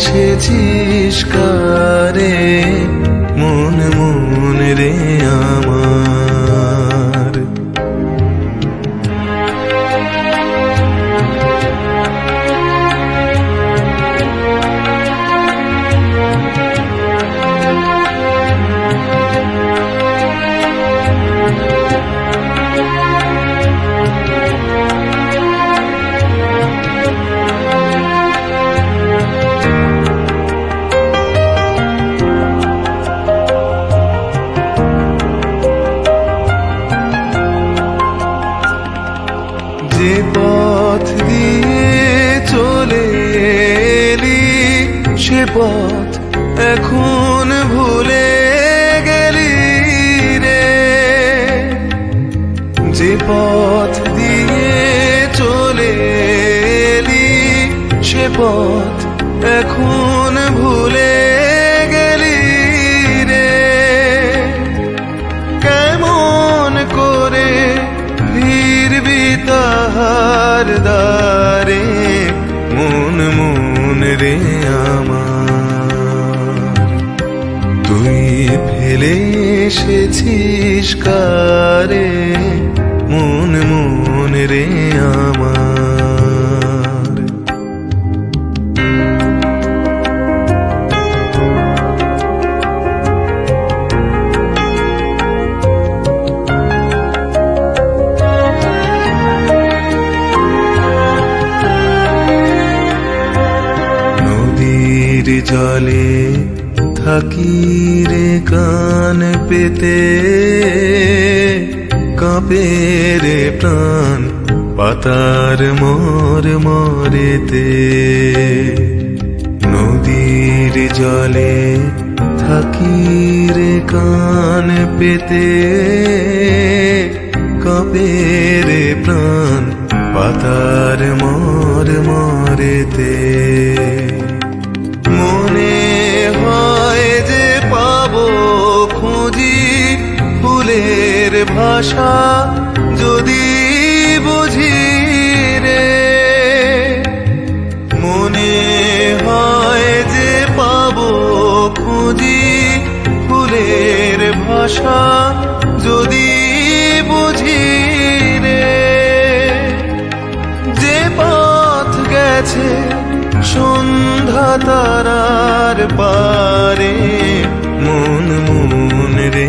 এসেছিস কারে? মন মন রে আমার যে পথ দিয়ে চলে এলি, সে পথ এখন ভুলে গেলি রে। যে পথ দিয়ে চলে এলি, সে পথ এখন ভুলে তাহার দ্বারে মন মন রে আমার। তুই ফেলে এসেছিস কারে মন মন রে আমার। নদীর জলে থাকি রে কান পেতে। কাঁপে রে প্রাণ পাতার মর মরেতে। নদীর জলে থাকি রে কান পেতে। কাঁপে রে প্রাণ পাতার মর মরেতে। ভাষা যদি বুঝি রে, মনে হয় যে পাবো খুঁজি ফুলের ভাষা যদি বুঝি রে। যে পথ গেছে সন্ধ্যা তারার পারে, মন মন রে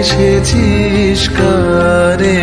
এসেছিস কারে?